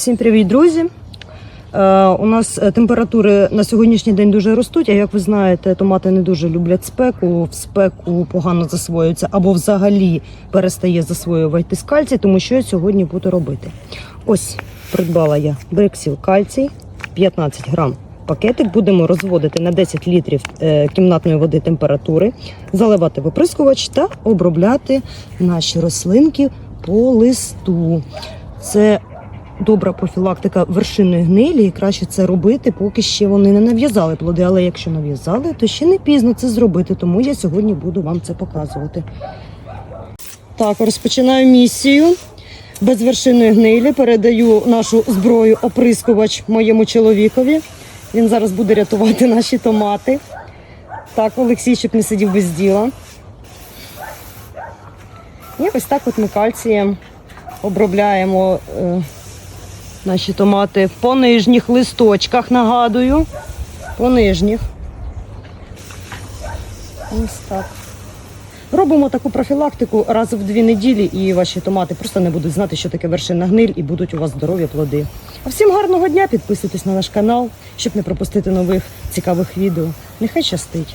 Всім привіт, друзі! Е, у нас е, температури на сьогоднішній день дуже ростуть. А як ви знаєте, томати не дуже люблять спеку. В спеку погано засвоюються або взагалі перестає засвоюватись кальцій, тому що я сьогодні буду робити. Ось придбала я бриксіл кальцій 15 грам. Пакетик будемо розводити на 10 літрів е, кімнатної води температури, заливати в оприскувач та обробляти наші рослинки по листу. Це добра профілактика вершинної гнилі, і краще це робити, поки ще вони не нав'язали плоди. Але якщо нав'язали, то ще не пізно це зробити. Тому я сьогодні буду вам це показувати. Так, розпочинаю місію. Без вершинної гнилі передаю нашу зброю оприскувач моєму чоловікові. Він зараз буде рятувати наші томати. Так, Олексій, щоб не сидів без діла. І ось так от ми кальцієм обробляємо е, наші томати по нижніх листочках, нагадую. По нижніх. Ось так. Робимо таку профілактику раз в дві неділі, і ваші томати просто не будуть знати, що таке вершина гниль, і будуть у вас здорові плоди. А всім гарного дня! Підписуйтесь на наш канал, щоб не пропустити нових цікавих відео. Нехай щастить!